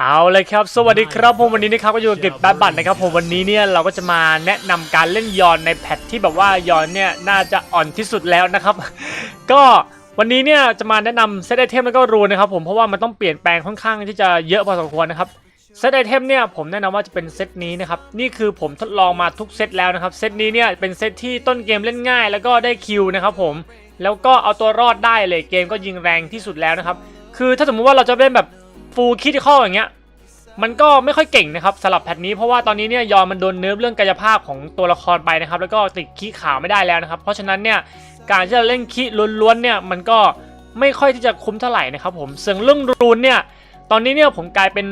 เอาเลยครับ สวัสดีครับผมวันนี้นะครับก็อยู่กับกิจแบดบัตนะครับผมวันนี้เนี่ยเราก็จะมาแนะนำการเล่นยอนในแพทที่แบบว่ายอนเนี่ยน่าจะอ่อนที่สุดแล้วนะครับ ก็วันนี้เนี่ยจะมาแนะนำเซตไอเทมแล้วก็รูนนะครับผมเพราะว่ามันต้องเปลี่ยนแปลงค่อนข้างที่จะเยอะพอสมควรนะครับเซตไอเทมเนี่ยผมแนะนำว่าจะเป็นเซตนี้นะครับนี่คือผมทดลองมาทุกเซตแล้วนะครับเซตนี้เนี่ยเป็นเซตที่ต้นเกมเล่นง่าย แล้วก็ได้คิวนะครับผมแล้วก็เอาตัวรอดได้เลยเกมก็ยิงแรงที่สุดแล้วนะครับคือถ้าสมมุติว่าเราจะเล่นแบบ ฟูลคิดข้ออย่างเงี้ยมันก็ไม่ค่อยเก่งนะครับสำหรับแพทนี้เพราะว่าตอนนี้เนี่ยยอมมันโดนเนิร์ฟเรื่องกายภาพของตัวละครไปนะครับ แล้วก็ติดขี้ขาวไม่ได้แล้วนะครับ เพราะฉะนั้นเนี่ยการที่จะเล่นขี้ล้วนๆเนี่ยมันก็ไม่ค่อยที่จะคุ้มเท่าไหร่นะครับผมส่วนเรื่องรูนเนี่ยตอนนี้เนี่ยผมกลายเป็น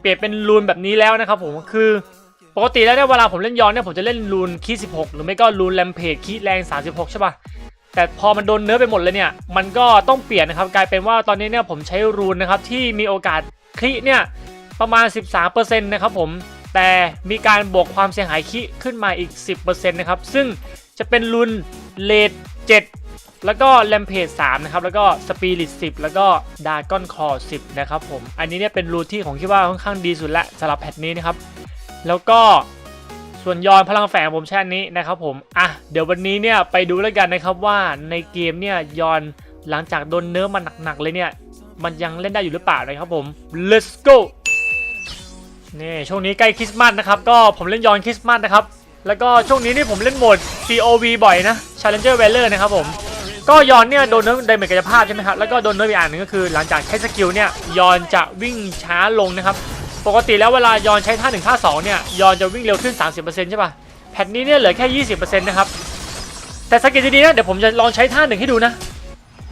เปลี่ยนเป็นรูนแบบนี้แล้วนะครับผมคือปกติแล้วเนี่ยเวลาผมเล่นยอนเนี่ยผมจะเล่นรูนขี้16หรือไม่ก็รูนแรมเพจขี้แรง 36 ใช่ปะ แต่พอมันโดนเนิร์ฟไปหมดเลยเนี่ย มันก็ต้องเปลี่ยนนะครับกลายเป็นว่าตอนนี้เนี่ยผมใช้รูนนะครับที่มีโอกาสคลิเนี่ยประมาณ 13%นะครับผมแต่มีการบวกความเสียหายคิขึ้นมาอีก 10%นะครับซึ่งจะเป็นรุนเลด7 แล้วก็แลมเพจ3นะครับแล้วก็สปิริต10 แล้วก็ดากอนคอ10นะครับผมอันนี้เนี่ยเป็นรูนที่ผมคิดว่าค่อนข้างดีสุดละสำหรับแพทนี้นะครับแล้วก็ ส่วนยอนพลังแฝงผมแช่นนี้นะครับผมอะเดี๋ยววันนี้เนี่ยไปดูแล้วกันนะครับว่าในเกมเนี่ยยอนหลังจากโดนเนื้อมันหนักๆเลยเนี่ย มันยังเล่นได้อยู่หรือเปล่านะครับผม let's go นี่ช่วงนี้ใกล้คริสต์มาสนะครับก็ผมเล่นยอนคริสต์มาสนะครับแล้วก็ช่วงนี้นี่ผมเล่นโหมด COV บ่อยนะ Challenger Valor นะครับผมก็ยอนเนี่ยโดนเนิร์ฟไดเมจกายภาพใช่ไหมครับแล้วก็โดนเนิร์ฟอีกอันหนึ่งก็คือ หลังจากใช้สกิลเนี่ยยอนจะวิ่งช้าลงนะครับ ปกติแล้วเวลายอนใช้ท่า1ท่า2เนี่ยยอนจะวิ่งเร็วขึ้น 30%ใช่ป่ะแพทนี้เนี่ยเหลือแค่ 20%นะครับแต่สังเกตดีๆนะเดี๋ยวผมจะลองใช้ท่าหนึ่งให้ดูนะ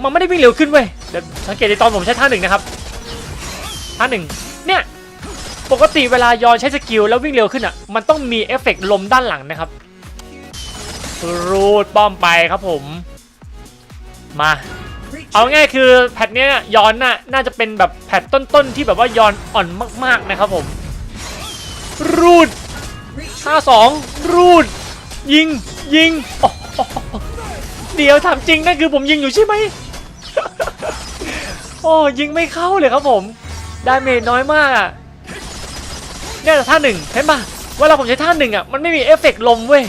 มันไม่ได้วิ่งเร็วขึ้นเว้ยเดี๋ยวสังเกตดีตอนผมใช้ท่าหนึ่งนะครับท่าหนึ่งเนี่ยปกติเวลายอนใช้สกิลแล้ววิ่งเร็วขึ้นอะมันต้องมีเอฟเฟกต์ลมด้านหลังนะครับรูดป้อมไปครับผมมา เอาง่ายคือแพทเนี้ยย้อนน่ะน่าจะเป็นแบบแพทต้นๆที่แบบว่าย้อนอ่อนมากๆนะครับผม รูด 52 รูด ยิงยิงเดี๋ยวถามจริงนั่นคือผมยิงอยู่ใช่ไหมโอ้ยิงไม่เข้าเลยครับผมดาเมจน้อยมากอะเนี่ยท่าหนึ่งเห็นปะเวลาผมใช้ท่าหนึ่งอะมันไม่มีเอฟเฟกต์ลมเว้ย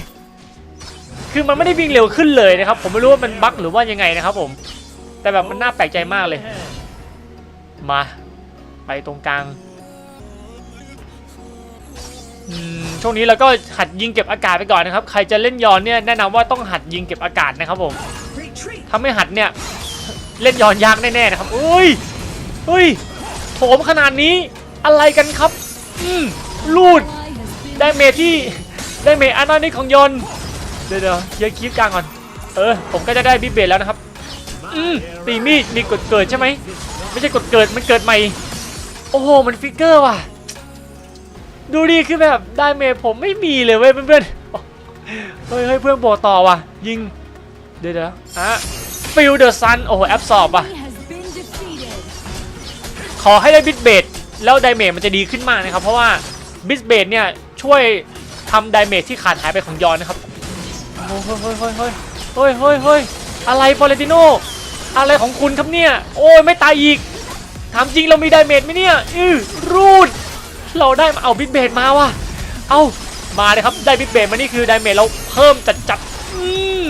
คือมันไม่ได้วิ่งเร็วขึ้นเลยนะครับ ผมไม่รู้ว่ามันบั๊กหรือว่ายังไงนะครับผม แต่แบบมันน่าแปลกใจมากเลย มา ไปตรงกลางช่วงนี้เราก็หัดยิงเก็บอากาศไปก่อนนะครับ ใครจะเล่นยอนเนี่ยแนะนำว่าต้องหัดยิงเก็บอากาศนะครับผมถ้าไม่หัดเนี่ยเล่นยอนยากแน่ๆนะครับอุ้ยเฮ้ยโถมขนาดนี้อะไรกันครับ อืมลูดได้เมที่ได้เมอันนั้นนี่ของยอนเดี๋ยวเดี๋ยวเยอะคลิปกลางก่อน เออ ผมก็จะได้บิ๊กเบดแล้วนะครับ อืมตีมีดมีกดเกิดใช่ไหมไม่ใช่กดเกิดมันเกิดใหม่ โอ้โหมันฟิกเกอร์ว่ะ ดูดีคือแบบได้เมจผมไม่มีเลยเว้ยเพื่อนๆเฮ้ยเฮ้ยเพื่อนบอกต่อว่ะ ยิง เดี๋ยวเดี๋ยวอะฟิลเดอร์ซันโอ้โหแอปสอบว่ะ ขอให้ได้บิทเบดแล้วไดเมจมันจะดีขึ้นมากนะครับ เพราะว่าบิทเบดเนี่ยช่วยทำไดเมจที่ขาดหายไปของยอนนะครับ โอ้เฮ้ยเฮ้ยเฮ้ยเฮ้ยเฮ้ยเฮ้ยอะไรฟอเรติโน อะไรของคุณครับเนี่ย โอ้ยไม่ตายอีก ถามจริงเรามีไดเมจไหมเนี่ย อือรูด เราได้มาเอาบิทเบดมาว่ะ เอามาเลยครับ ได้บิทเบดมานี่คือไดเมจเราเพิ่มจัดจัดๆอืม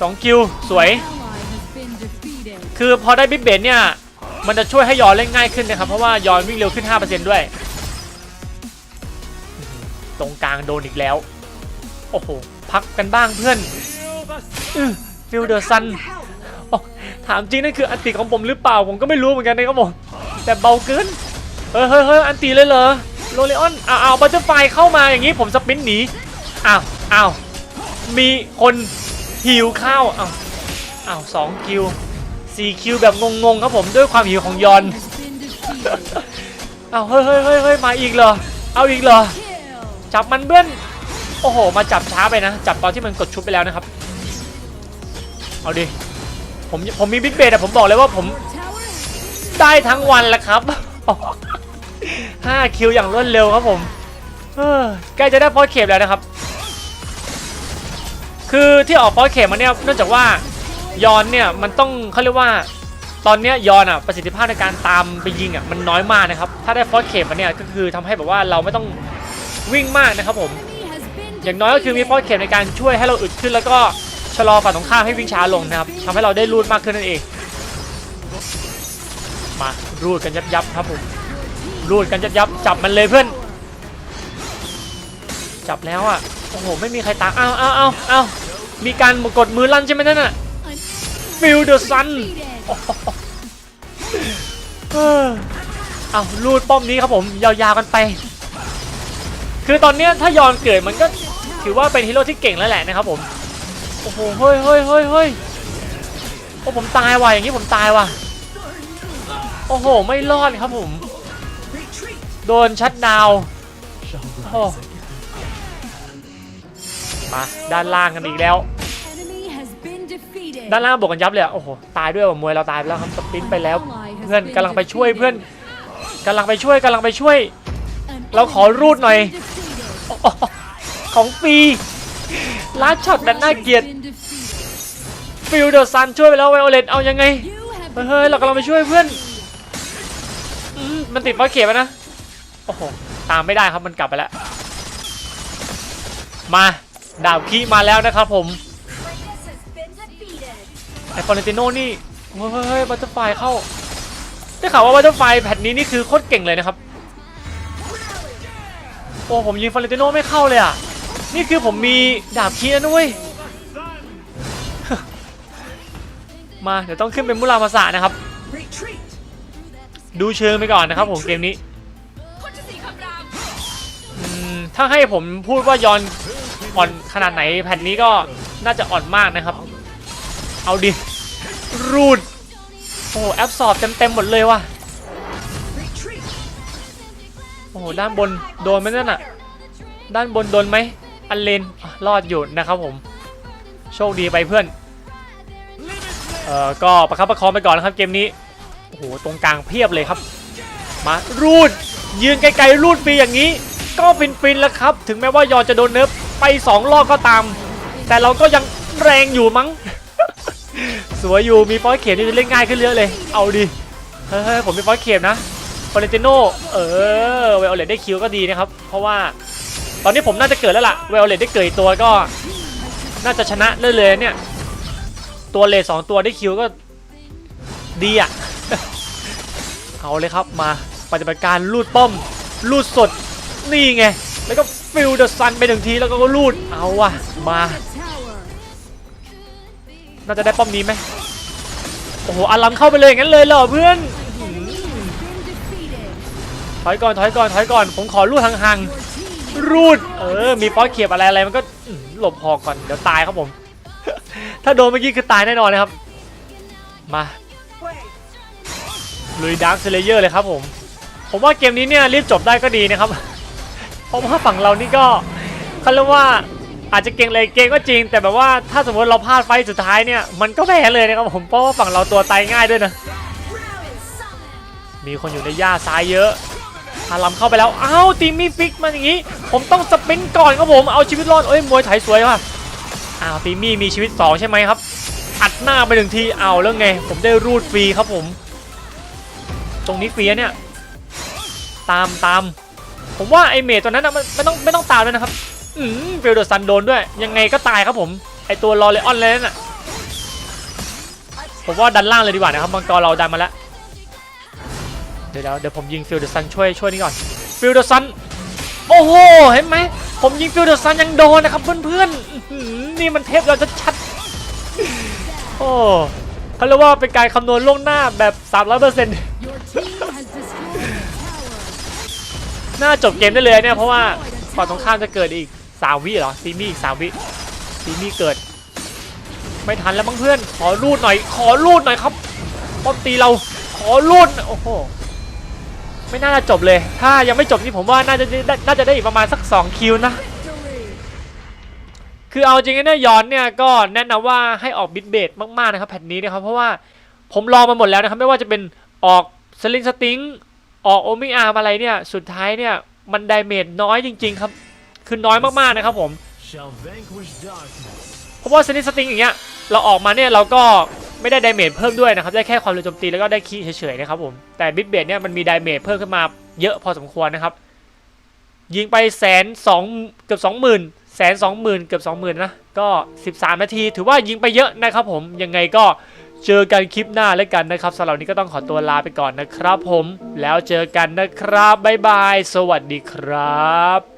สองคิวสวย คือพอได้บิทเบดเนี่ย มันจะช่วยให้ยอนเล่นง่ายขึ้นนะครับ เพราะว่ายอนวิ่งเร็วขึ้น 5%ด้วย ตรงกลางโดนอีกแล้ว โอ้โห พักกันบ้างเพื่อนฟิลเดอร์ซัน ถามจริงนั่นคืออันติของผมหรือเปล่าผมก็ไม่รู้เหมือนกันนะครับผมแต่เบาเกินเฮ้ยเฮ้ยเฮ้ยอันติเลยเหรอโรเลออนอ้าวอ้าวบัตเตอร์ไฟเข้ามาอย่างนี้ผมสปินหนีอ้าวอ้าวมีคนหิวข้าวอ้าวอ้าวสองคิวสี่คิวแบบงงๆครับผมด้วยความหิวของยอนอ้าวเฮ้ยเฮ้ยเฮ้ยเฮ้ยมาอีกเหรอเอาอีกเหรอจับมันเบื้อนโอ้โห มาจับช้าไปนะ จับตอนที่มันกดชุบไปแล้วนะครับ เอาดิ ผมผมมีบิ๊กเบดอะผมบอกเลยว่าผมได้ทั้งวันแล้วครับ 5 คิวอย่างรวดเร็วครับผมใกล้จะได้ฟอสเคปแล้วนะครับ คือที่ออกฟอสเคปมาเนี่ยเนื่องจากว่ายอนเนี่ยมันต้องเขาเรียกว่า ตอนเนี้ยยอนอะประสิทธิภาพในการตามไปยิงอะมันน้อยมากนะครับ ถ้าได้ฟอสเคปมาเนี่ยก็คือทำให้แบบว่าเราไม่ต้องวิ่งมากนะครับผม อย่างน้อยก็คือมีฟอสเคปในการช่วยให้เราอึดขึ้นแล้วก็ ชะลอฝั่งตรงข้ามให้วิ่งช้าลงนะครับทำให้เราได้รูดมากขึ้นนั่นเอง มารูดกันยับยับครับผมรูดกันยับยับจับมันเลยเพื่อน จับแล้วอะโอ้โหไม่มีใครตามอ้าวอ้าวอ้าวอ้าวมีการกดมือลั่นใช่ไหมนั่นน่ะ Feel the sun เอารูดป้อมนี้ครับผมยาวๆกันไป คือตอนนี้ถ้ายอนเกิดมันก็ถือว่าเป็นฮีโร่ที่เก่งแล้วแหละนะครับผม โอ้โห เฮ้ยเฮ้ยเฮ้ยเฮ้ยโอ้ผมตายว่ะ อย่างนี้ผมตายว่ะ โอ้โห ไม่รอดครับผม โดนชัดดาวโอ้มาด้านล่างกันอีกแล้ว ด้านล่างบวกกันยับเลยโอ้โห ตายด้วยว่ะมวยเราตายไปแล้วครับสปินไปแล้ว เพื่อนกำลังไปช่วยเพื่อนกำลังไปช่วยกำลังไปช่วย เราขอรูดหน่อยอของฟรี ลัดช็อตแบบน่าเกลียดฟิลเดอร์ซันช่วยไปแล้วไวโอเลตเอายังไงเฮ้ยเรากำลังไปช่วยเพื่อนมันติดฟอสเข็มนะโอ้โหตามไม่ได้ครับมันกลับไปแล้ว มาดาบคีมาแล้วนะครับผมไอฟอร์เรติโน่นี่เฮ้ยบัตเตอร์ไฟเข้าได้ข่าวว่าบัตเตอร์ไฟแพทนี้นี่คือโคตรเก่งเลยนะครับ โอ้ผมยิงฟอร์เรติโน่ไม่เข้าเลยอะ นี่คือผมมีดาบเคีนะนุ้ย มาเดี๋ยวต้องขึ้นเป็นมุรามาสะนะครับ ดูเชิงไปก่อนนะครับผมเกมนี้ ถ้าให้ผมพูดว่ายอนอ่อนขนาดไหนแผ่นนี้ก็น่าจะอ่อนมากนะครับ เอาดิ รูด โอ้โหแอปสอบเต็มๆหมดเลยว่ะ โอ้โหด้านบนโดนไหมนั่นน่ะ ด้านบนโดนไหม อันเลนรอดอยู่นะครับผม โชคดีไปเพื่อน เอ่อ ก็ประคับประคองไปก่อนนะครับเกมนี้ โอ้โห ตรงกลางเพียบเลยครับ มารูด ยืนไกลๆรูดฟรีอย่างนี้ ก็ฟินๆแล้วครับ ถึงแม้ว่ายอจะโดนเนิร์ฟไป 2 รอบก็ตาม แต่เราก็ยังแรงอยู่มั้ง สวยอยู่ มีฟอยเข็มที่จะเล่นง่ายขึ้นเยอะเลย เอาดิ เฮ้ยผมมีฟอยเข็มนะฟอเรนติโนเออเวลเลตได้คิวก็ดีนะครับ เพราะว่า ตอนนี้ผมน่าจะเกิดแล้วล่ะเวลเลตได้เกิดตัวก็ น่าจะชนะได้เลยเนี่ย ตัวเลทสองตัวได้คิวก็ดีอะ เอาเลยครับมาปฏิบัติการลูดป้อมลูดสดนี่ไง แล้วก็ฟิลเดอะซันไปหนึ่งทีแล้วก็ลูดเอาว่ะมา น่าจะได้ป้อมนี้ไหมโอ้โหอารัมเข้าไปเลยอย่างนั้นเลยเหรอเพื่อนถอยก่อนถอยก่อนถอยก่อนผมขอลูดห่างๆ รูด เออ มีฟอสเขียบอะไรอะไรมันก็หลบหอกก่อน เดี๋ยวตายครับผม ถ้าโดนเมื่อกี้คือตายแน่นอนนะครับ มาลุยดาร์คเซเลเยอร์เลยครับผม ผมว่าเกมนี้เนี่ยรีบจบได้ก็ดีนะครับ เพราะว่าฝั่งเรานี่ก็เขาเรียกว่าอาจจะเก่งเลยเก่งก็จริง แต่แบบว่าถ้าสมมติเราพลาดไฟสุดท้ายเนี่ยมันก็แพ้เลยนะครับผมเพราะว่าฝั่งเราตัวตายง่ายด้วยนะ มีคนอยู่ในหญ้าซ้ายเยอะาลัมเข้าไปแล้วอ้าวตีมี่ฟิกมาอย่างนี้ ผมต้องสปินก่อนครับผมเอาชีวิตรอดเอ้ยมวยไถสวยว่ะอ้าวตีมี่มีชีวิต 2 ใช่ไหมครับอัดหน้าไปหนึ่งทีเอาแล้วไง ผมได้รูดฟรีครับผม ตรงนี้ฟรีเนี่ยตามตามผมว่าไอเมจตัวนั้นนะมันไม่ต้องไม่ต้องตามเลยนะครับอืมเฟลเดอร์ซันโดนด้วย ยังไงก็ตายครับผม ไอตัวรอเลออนเลยนั่นน่ะผมว่าดันล่างเลยดีกว่านะครับมังกรเราดันมาแล้ว เดี๋ยวเดี๋ยวผมยิงฟิลเดอร์ซันช่วยช่วยนี่ก่อนฟิลเดอร์ซันโอ้โหเห็นไหมผมยิงฟิลเดอร์ซันยังโดนนะครับเพื่อนๆนี่มันเทพเราจะชัดโอ้เขาเรียกว่าเป็นการคำนวณล่วงหน้าแบบ 300%น่าจบเกมได้เลยเนี่ยเพราะว่าฝั่งตรงข้ามจะเกิดอีกสามวิเหรอซีมี่อีกสามวิซีมี่เกิด ไม่ทันแล้วมั้งเพื่อนขอรูดหน่อย ขอรูดหน่อยครับป้อมตีเราขอรูดโอ้โห ไม่น่าจะจบเลย ถ้ายังไม่จบนี่ผมว่าน่าจะได้น่าจะได้อีกประมาณสัก 2 คิวนะ คือเอาจริงๆเนี่ยย้อนเนี่ยก็แนะนำว่าให้ออกบิดเบดมากๆนะครับแผ่นนี้นะครับเพราะว่าผมลองมาหมดแล้วนะครับไม่ว่าจะเป็นออกสลิงสติงออกโอมิอาร์อะไรเนี่ยสุดท้ายเนี่ยมันไดเมจน้อยจริง ๆ ครับ คือน้อยมากๆนะครับผมเพราะว่าสลิงสติงอย่างเงี้ยเราออกมาเนี่ยเราก็ ไม่ได้ไดเมจเพิ่มด้วยนะครับได้แค่ความเร็วโจมตีแล้วก็ได้คีย์เฉยๆนะครับผมแต่บิดเบดเนี่ยมันมีไดเมจเพิ่มขึ้นมาเยอะพอสมควรนะครับยิงไปแสนสองเกือบสองหมื่นแสนสองหมื่นเกือบสองหมื่นนะก็ 13 นาที ถือว่ายิงไปเยอะนะครับผมยังไงก็เจอกันคลิปหน้าแล้วกันนะครับสำหรับนี้ก็ต้องขอตัวลาไปก่อนนะครับผมแล้วเจอกันนะครับบ๊ายบาย สวัสดีครับ